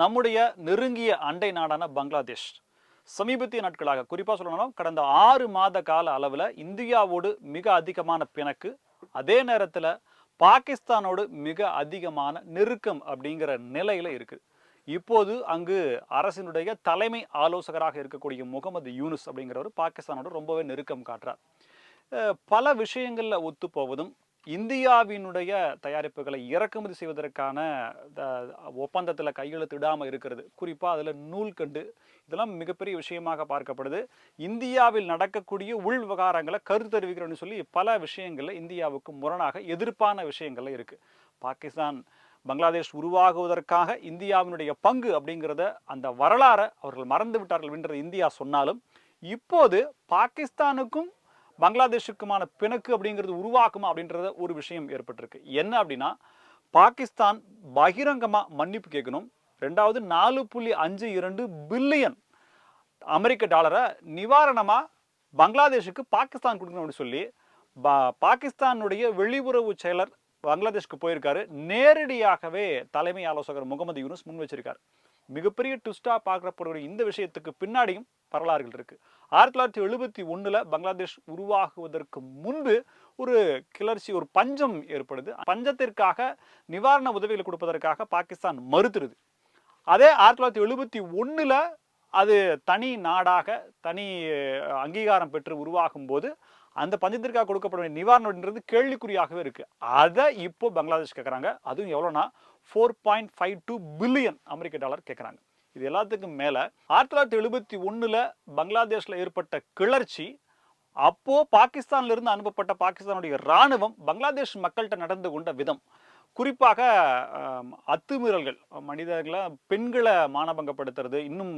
நம்முடைய நெருங்கிய அண்டை நாடான பங்களாதேஷ். சமீபத்திய நாட்களாக குறிப்பாக சொல்லணும் கடந்த ஆறு மாத கால அளவில் இந்தியாவோடு மிக அதிகமான பிணக்கு அதே நேரத்தில் பாகிஸ்தானோடு மிக அதிகமான நெருக்கம் அப்படிங்கிற நிலையில் இருக்குது இப்போது அங்கு அரசினுடைய தலைமை ஆலோசகராக இருக்கக்கூடிய முகமது யூனுஸ் அப்படிங்கிறவர் பாகிஸ்தானோட ரொம்பவே நெருக்கம் காட்டுறார். பல விஷயங்களில் ஒத்துப்போவதும் இந்தியாவினுடைய தயாரிப்புகளை இறக்குமதி செய்வதற்கான ஒப்பந்தத்தில் கையெழுத்திடாமல் இருக்கிறது. குறிப்பாக அதில் நூல்கண்டு இதெல்லாம் மிகப்பெரிய விஷயமாக பார்க்கப்படுது. இந்தியாவில் நடக்கக்கூடிய உள் விவகாரங்களை கருத்தறிவிக்கிறோன்னு சொல்லி பல விஷயங்களில் இந்தியாவுக்கு முரணாக எதிர்ப்பான விஷயங்கள்ல இருக்குது பாகிஸ்தான் பங்களாதேஷ் உருவாகுவதற்காக இந்தியாவினுடைய பங்கு அப்படிங்கிறத அந்த வரலாறை அவர்கள் மறந்து விட்டார்கள் என்றது இந்தியா சொன்னாலும் இப்போது பாகிஸ்தானுக்கும் பங்களாதேஷுக்குமான பிணக்கு அப்படிங்கிறது உருவாக்குமா அப்படின்றத ஒரு விஷயம் ஏற்பட்டிருக்கு. என்ன அப்படின்னா பாகிஸ்தான் பகிரங்கமாக மன்னிப்பு கேட்கணும். ரெண்டாவது நாலு புள்ளி அஞ்சு இரண்டு பில்லியன் அமெரிக்க டாலரை நிவாரணமாக பங்களாதேஷுக்கு பாகிஸ்தான் கொடுக்கணும் அப்படின்னு சொல்லி பா- பாகிஸ்தானுடைய வெளியுறவு செயலர் பங்களாதேஷ்க்கு போயிருக்காரு. நேரடியாகவே தலைமை ஆலோசகர் முகமது யூனுஸ் முன் வச்சிருக்காரு. மிகப்பெரிய ட்விஸ்டாக பார்க்கப்படுகிற இந்த விஷயத்துக்கு பின்னாடியும் வரலாறுகள் இருக்குது ஆயிரத்தி தொள்ளாயிரத்தி எழுபத்தி ஒன்றில் பங்களாதேஷ் உருவாகுவதற்கு முன்பு ஒரு கிளர்ச்சி ஒரு பஞ்சம் ஏற்படுது. பஞ்சத்திற்காக நிவாரண உதவிகளை கொடுப்பதற்காக பாகிஸ்தான் மறுத்துருது. அதே ஆயிரத்தி தொள்ளாயிரத்தி எழுபத்தி ஒன்றில் அது தனி நாடாக தனி அங்கீகாரம் பெற்று உருவாகும் போது அந்த பஞ்சத்திற்காக கொடுக்கப்பட வேண்டிய நிவாரணம் அப்படின்றது கேள்விக்குறியாகவே இருக்குது அதை இப்போ பங்களாதேஷ் கேட்குறாங்க அதுவும் எவ்வளோனா four point five two billion அமெரிக்க டாலர் கேட்குறாங்க இது எல்லாத்துக்கும் மேலே ஆயிரத்தி தொள்ளாயிரத்தி எழுபத்தி ஒன்றில் பங்களாதேஷில் ஏற்பட்ட கிளர்ச்சி அப்போது பாகிஸ்தான்லேருந்து அனுப்பப்பட்ட பாகிஸ்தானுடைய ராணுவம் பங்களாதேஷ் மக்கள்கிட்ட நடந்து கொண்ட விதம். குறிப்பாக அத்துமீறல்கள் மனிதர்களை பெண்களை மானபங்கப்படுத்துறது இன்னும்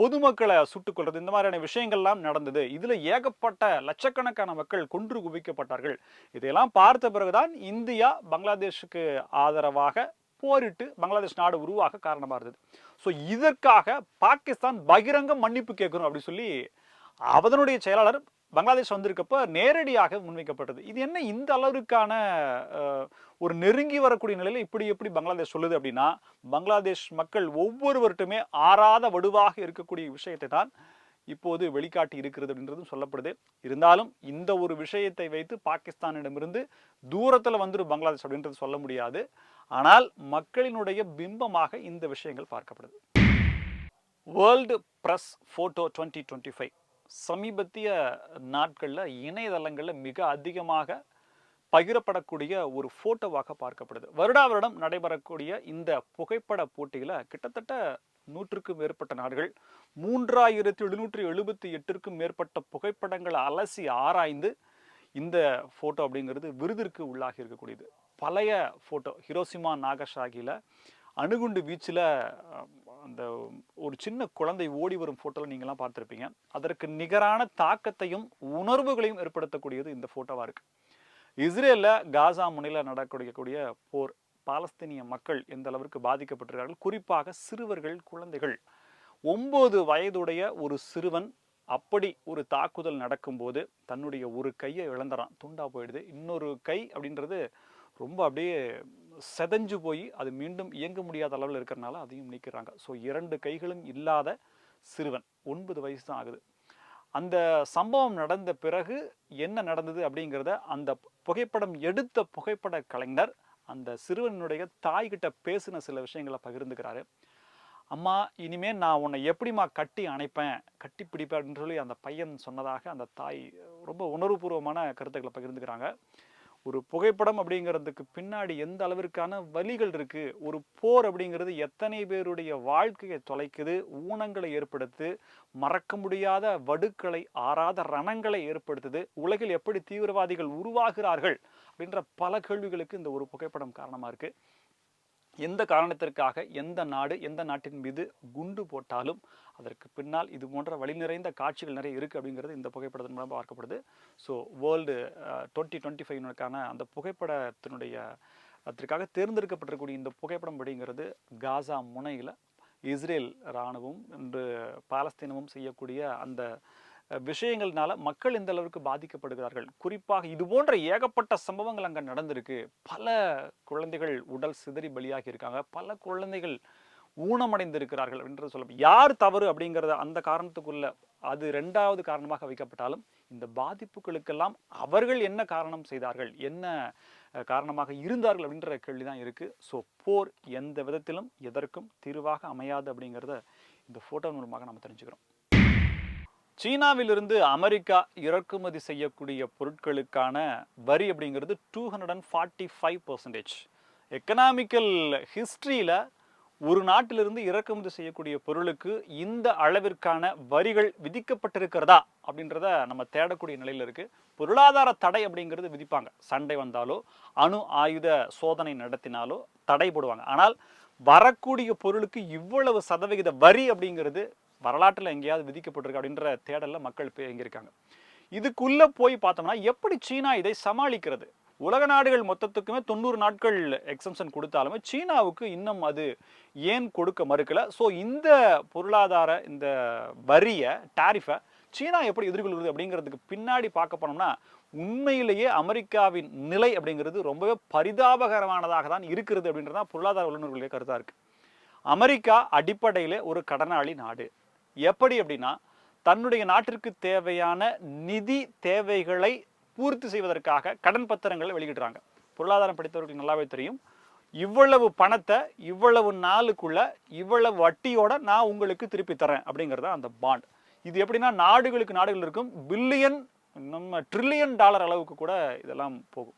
பொதுமக்களை சுட்டுக்கொள்வது இந்த மாதிரியான விஷயங்கள்லாம் நடந்தது. இதில் ஏகப்பட்ட லட்சக்கணக்கான மக்கள் கொன்று குவிக்கப்பட்டார்கள். இதையெல்லாம் பார்த்த பிறகுதான் இந்தியா பங்களாதேஷுக்கு ஆதரவாக போரிட்டு பங்களாதேஷ் நாடு உருவாக காரணமாக இருந்தது. ஸோ இதற்காக பாகிஸ்தான் பகிரங்க மன்னிப்பு கேட்கணும் அப்படின்னு சொல்லி அதனுடைய செயலாளர் பங்களாதேஷ் வந்திருக்கப்ப நேரடியாக முன்வைக்கப்பட்டது. இது என்ன இந்த அளவிற்கான ஒரு நெருங்கி வரக்கூடிய நிலையில் இப்படி எப்படி பங்களாதேஷ் சொல்லுது அப்படின்னா பங்களாதேஷ் மக்கள் ஒவ்வொருவர்கிட்டுமே ஆறாத வடுவாக இருக்கக்கூடிய விஷயத்தை தான் இப்போது வெளிக்காட்டி இருக்கிறது அப்படின்றதும் சொல்லப்படுது. இருந்தாலும் இந்த ஒரு விஷயத்தை வைத்து பாகிஸ்தானிடமிருந்து தூரத்தில் வந்துடும் பங்களாதேஷ் அப்படின்றது சொல்ல முடியாது. ஆனால் மக்களினுடைய பிம்பமாக இந்த விஷயங்கள் பார்க்கப்படுது. World press photo twenty twenty five சமீபத்திய நாட்களில் இணையதளங்களில் மிக அதிகமாக பகிரப்படக்கூடிய ஒரு ஃபோட்டோவாக பார்க்கப்படுது. வருடா வருடம் நடைபெறக்கூடிய இந்த புகைப்பட போட்டியில் கிட்டத்தட்ட நூற்றுக்கும் மேற்பட்ட நாடுகள் மூன்றாயிரத்தி எழுநூற்றி எழுபத்தி எட்டிற்கும் மேற்பட்ட புகைப்படங்களை அலசி ஆராய்ந்து இந்த ஃபோட்டோ அப்படிங்கிறது விருதிற்கு உள்ளாகி இருக்கக்கூடியது. பழைய ஃபோட்டோ ஹிரோசிமா நாகசாகியில் அணுகுண்டு வீச்சில் அந்த ஒரு சின்ன குழந்தை ஓடி வரும் ஃபோட்டோவில் நீங்களாம் பார்த்துருப்பீங்க. அதற்கு நிகரான தாக்கத்தையும் உணர்வுகளையும் ஏற்படுத்தக்கூடியது இந்த ஃபோட்டோவாக இருக்குது இஸ்ரேலில் காசா முனையில் நடக்கக்கூடிய போர் பாலஸ்தீனிய மக்கள் எந்த அளவிற்கு பாதிக்கப்பட்டிருக்கிறார்கள்? குறிப்பாக சிறுவர்கள் குழந்தைகள். ஒம்பது வயதுடைய ஒரு சிறுவன் அப்படி ஒரு தாக்குதல் நடக்கும்போது தன்னுடைய ஒரு கையை இழந்துறான். துண்டா போயிடுது. இன்னொரு கை அப்படின்றது ரொம்ப அப்படியே செதஞ்சு போய் அது மீண்டும் இயங்க முடியாத அளவில் இருக்கிறனால அதையும் நீக்கிறாங்க. ஸோ இரண்டு கைகளும் இல்லாத சிறுவன் ஒன்பது வயசு தான் ஆகுது. அந்த சம்பவம் நடந்த பிறகு என்ன நடந்தது அப்படிங்கிறத அந்த புகைப்படம் எடுத்த புகைப்பட கலைஞர் அந்த சிறுவனுடைய தாய்கிட்ட பேசின சில விஷயங்களை பகிர்ந்துக்கிறாரு. அம்மா இனிமே நான் உன்னை எப்படிம்மா கட்டி அணைப்பேன்? கட்டி பிடிப்பேன் அப்படின்னு சொல்லி அந்த பையன் சொன்னதாக அந்த தாய் ரொம்ப உணர்வுபூர்வமான கருத்துக்களை பகிர்ந்துக்கிறாங்க. ஒரு புகைப்படம் அப்படிங்கிறதுக்கு பின்னாடி எந்த அளவிற்கான வலிகள் இருக்கு? ஒரு போர் அப்படிங்கிறது எத்தனை பேருடைய வாழ்க்கையை தொலைக்குது? ஊனங்களை ஏற்படுத்து மறக்க முடியாத வடுக்களை ஆறாத ரணங்களை ஏற்படுத்துது. உலகில் எப்படி தீவிரவாதிகள் உருவாகிறார்கள்? அப்படின்ற பல கேள்விகளுக்கு இந்த ஒரு புகைப்படம் காரணமாக இருக்குது எந்த காரணத்திற்காக எந்த நாடு எந்த நாட்டின் மீது குண்டு போட்டாலும் அதற்கு பின்னால் இது போன்ற வழி நிறைந்த காட்சிகள் நிறைய இருக்குது அப்படிங்கிறது இந்த புகைப்படத்தின் மூலம் பார்க்கப்படுது. ஸோ வேர்ல்டு டுவெண்ட்டி டுவெண்ட்டி ஃபைவ்னுக்கான அந்த புகைப்படத்தினுடைய அதற்காக தேர்ந்தெடுக்கப்பட்டிருக்கக்கூடிய இந்த புகைப்படம் அப்படிங்கிறது காசா முனையில் இஸ்ரேல் இராணுவம் என்று பாலஸ்தீனமும் செய்யக்கூடிய அந்த விஷயங்கள்னால மக்கள் இந்த அளவுக்கு பாதிக்கப்படுகிறார்கள்? குறிப்பாக இது போன்ற ஏகப்பட்ட சம்பவங்கள் அங்கே நடந்திருக்கு. பல குழந்தைகள் உடல் சிதறி பலியாகி இருக்காங்க. பல குழந்தைகள் ஊனமடைந்திருக்கிறார்கள் அப்படின்றது சொல்ல யார் தவறு அப்படிங்கிறத அந்த காரணத்துக்குள்ள அது ரெண்டாவது காரணமாக வைக்கப்பட்டாலும் இந்த பாதிப்புகளுக்கெல்லாம் அவர்கள் என்ன காரணம் செய்தார்கள்? என்ன காரணமாக இருந்தார்கள் அப்படின்ற கேள்வி தான் இருக்குது ஸோ போர் எந்த விதத்திலும் எதற்கும் தீர்வாக அமையாது அப்படிங்கிறத இந்த ஃபோட்டோ மூலமாக நம்ம தெரிஞ்சுக்கிறோம். சீனாவிலிருந்து அமெரிக்கா இறக்குமதி செய்யக்கூடிய பொருட்களுக்கான வரி அப்படிங்கிறது two hundred and forty five percentage economical ஹிஸ்ட்ரியில் ஒரு நாட்டிலிருந்து இறக்குமதி செய்யக்கூடிய பொருளுக்கு இந்த அளவிற்கான வரிகள் விதிக்கப்பட்டிருக்கிறதா அப்படின்றத நம்ம தேடக்கூடிய நிலையில் இருக்குது பொருளாதார தடை அப்படிங்கிறது விதிப்பாங்க. சண்டை வந்தாலோ அணு ஆயுத சோதனை நடத்தினாலோ தடை போடுவாங்க. ஆனால் வரக்கூடிய பொருளுக்கு இவ்வளவு சதவிகித வரி அப்படிங்கிறது வரலாற்றில் எங்கேயாவது விதிக்கப்பட்டிருக்கு அப்படின்ற தேடலில் மக்கள் இப்போ எங்கிருக்காங்க இதுக்குள்ளே போய் பார்த்தோம்னா எப்படி சீனா இதை சமாளிக்கிறது? உலக நாடுகள் மொத்தத்துக்குமே தொண்ணூறு நாட்கள் எக்ஸம்ஷன் கொடுத்தாலுமே சீனாவுக்கு இன்னும் அது ஏன் கொடுக்க மறுக்கலை? ஸோ இந்த பொருளாதார இந்த வரியை டாரிஃபை சீனா எப்படி எதிர்கொள்கிறது அப்படிங்கிறதுக்கு பின்னாடி பார்க்க போனோம்னா உண்மையிலேயே அமெரிக்காவின் நிலை அப்படிங்கிறது ரொம்பவே பரிதாபகரமானதாக தான் இருக்கிறது அப்படின்றது தான் பொருளாதார வல்லுநர்களுடைய கருத்தாக இருக்குது அமெரிக்கா அடிப்படையில் ஒரு கடனாளி நாடு. எப்படி அப்படின்னா தன்னுடைய நாட்டிற்கு தேவையான நிதி தேவைகளை பூர்த்தி செய்வதற்காக கடன் பத்திரங்களை வெளியிடுறாங்க. பொருளாதாரம் படித்தவர்களுக்கு நல்லாவே தெரியும். இவ்வளவு பணத்தை இவ்வளவு நாளுக்குள்ள இவ்வளவு வட்டியோட நான் உங்களுக்கு திருப்பி தரேன் அப்படிங்கிறது அந்த பாண்ட் இது எப்படின்னா நாடுகளுக்கு நாடுகள் இருக்கும். பில்லியன் நம்ம ட்ரில்லியன் டாலர் அளவுக்கு கூட இதெல்லாம் போகும்.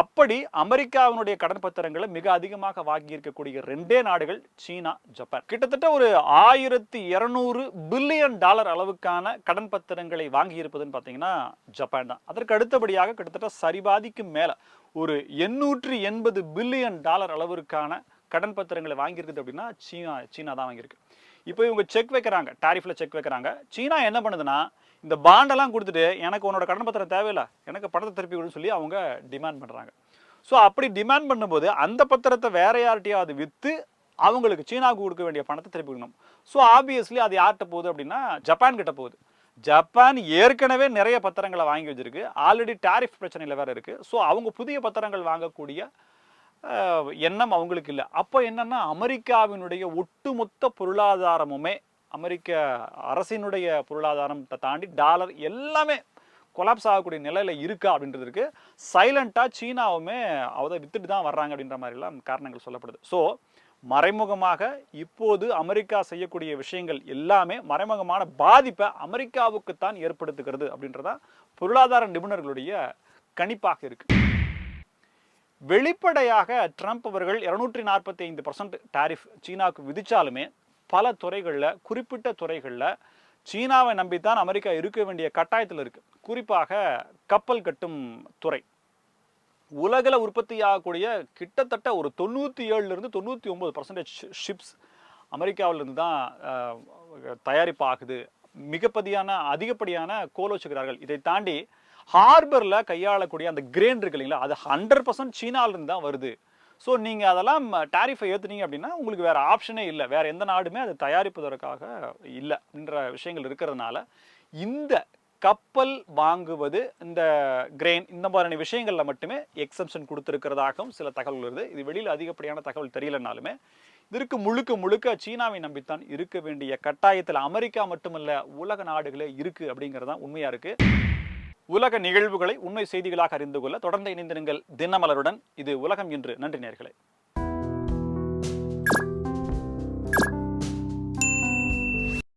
அப்படி அமெரிக்காவினுடைய கடன் பத்திரங்களை மிக அதிகமாக வாங்கி இருக்கக்கூடிய ரெண்டே நாடுகள் சீனா ஜப்பான். கிட்டத்தட்ட ஒரு ஆயிரத்தி இருநூறு பில்லியன் டாலர் அளவுக்கான கடன் பத்திரங்களை வாங்கி இருப்பதுன்னு பார்த்தீங்கன்னா ஜப்பான் தான். அதற்கு அடுத்தபடியாக கிட்டத்தட்ட சரிபாதிக்கு மேலே ஒரு எண்ணூற்றி எண்பது பில்லியன் டாலர் அளவிற்கான கடன் பத்திரங்களை வாங்கியிருக்குது அப்படின்னா சீனா சீனா தான் வாங்கியிருக்கு. இப்போ இவங்க செக் வைக்கிறாங்க டாரிஃபில் செக் வைக்கிறாங்க. சீனா என்ன பண்ணுதுன்னா இந்த பாண்டெல்லாம் கொடுத்துட்டு எனக்கு உன்னோட கடன் பத்திரம் தேவையில்லை எனக்கு பணத்தை திருப்பி கொடுன்னு சொல்லி அவங்க டிமாண்ட் பண்ணுறாங்க ஸோ அப்படி டிமாண்ட் பண்ணும்போது அந்த பத்திரத்தை வேற யார்கிட்டையாவது விற்று அவங்களுக்கு சீனாவுக்கு கொடுக்க வேண்டிய பணத்தை திருப்பி கொடுக்கணும். ஸோ ஆப்வியஸ்லி அது யார்கிட்ட போகுது அப்படின்னா ஜப்பான் கிட்ட போகுது. ஜப்பான் ஏற்கனவே நிறைய பத்திரங்களை வாங்கி வச்சிருக்கு. ஆல்ரெடி டாரிஃப் பிரச்சனையில் வேற இருக்குது ஸோ அவங்க புதிய பத்திரங்கள் வாங்கக்கூடிய எண்ணம் அவங்களுக்கு இல்லை. அப்போ என்னென்னா அமெரிக்காவினுடைய ஒட்டுமொத்த பொருளாதாரமுமே அமெரிக்க அரசினுடைய பொருளாதாரத்தை தாண்டி டாலர் எல்லாமே கொலாப்ஸ் ஆகக்கூடிய நிலையில் இருக்கா அப்படின்றதுக்கு சைலண்ட்டாக சீனாவுமே அதை வித்துட்டு தான் வர்றாங்க அப்படின்ற மாதிரிலாம் காரணங்கள் சொல்லப்படுது. ஸோ மறைமுகமாக இப்போது அமெரிக்கா செய்யக்கூடிய விஷயங்கள் எல்லாமே மறைமுகமான பாதிப்பை அமெரிக்காவுக்குத்தான் ஏற்படுத்துகிறது அப்படின்றதான் பொருளாதார நிபுணர்களுடைய கணிப்பாக இருக்கு. வெளிப்படையாக ட்ரம்ப் அவர்கள் இருநூற்றி நாற்பத்தி ஐந்து பர்சன்ட் டாரிஃப் சீனாவுக்கு விதித்தாலுமே பல துறைகளில் குறிப்பிட்ட துறைகளில் சீனாவை நம்பித்தான் அமெரிக்கா இருக்க வேண்டிய கட்டாயத்தில் இருக்குது குறிப்பாக கப்பல் கட்டும் துறை. உலகில் உற்பத்தியாகக்கூடிய கிட்டத்தட்ட ஒரு தொண்ணூற்றி ஏழுலேருந்து தொண்ணூற்றி ஒம்பது பர்சன்டேஜ் ஷிப்ஸ் அமெரிக்காவிலிருந்து தான் தயாரிப்பாகுது. தயாரிப்பு ஆகுது மிகப்பதியான அதிகப்படியான கோல் வச்சுக்கிறார்கள் இதை தாண்டி ஹார்பரில் கையாளக்கூடிய அந்த கிரேன் இருக்கு இல்லைங்களா? அது ஹண்ட்ரட் பர்சன்ட் சீனாவிலிருந்து தான் வருது. ஸோ நீங்கள் அதெல்லாம் டாரிஃபை ஏற்றுனீங்க அப்படின்னா உங்களுக்கு வேறு ஆப்ஷனே இல்லை. வேறு எந்த நாடுமே அதை தயாரிப்பதற்காக இல்லை அப்படின்ற விஷயங்கள் இருக்கிறதுனால இந்த கப்பல் வாங்குவது இந்த கிரெயின் இந்த மாதிரியான விஷயங்களில் மட்டுமே எக்ஸம்ஷன் கொடுத்துருக்கிறதாகவும் சில தகவல் வருது. இது வெளியில் அதிகப்படியான தகவல் தெரியலனாலுமே இதற்கு முழுக்க முழுக்க சீனாவை நம்பித்தான் இருக்க வேண்டிய கட்டாயத்தில் அமெரிக்கா மட்டுமல்ல உலக நாடுகளே இருக்குது அப்படிங்கிறது தான் உண்மையாக இருக்குது உலக நிகழ்வுகளை உண்மை செய்திகளாக அறிந்து கொள்ள தொடர்ந்து இணைந்திருங்கள் தினமலருடன். இது உலகம் என்று நன்றி நேர்களை.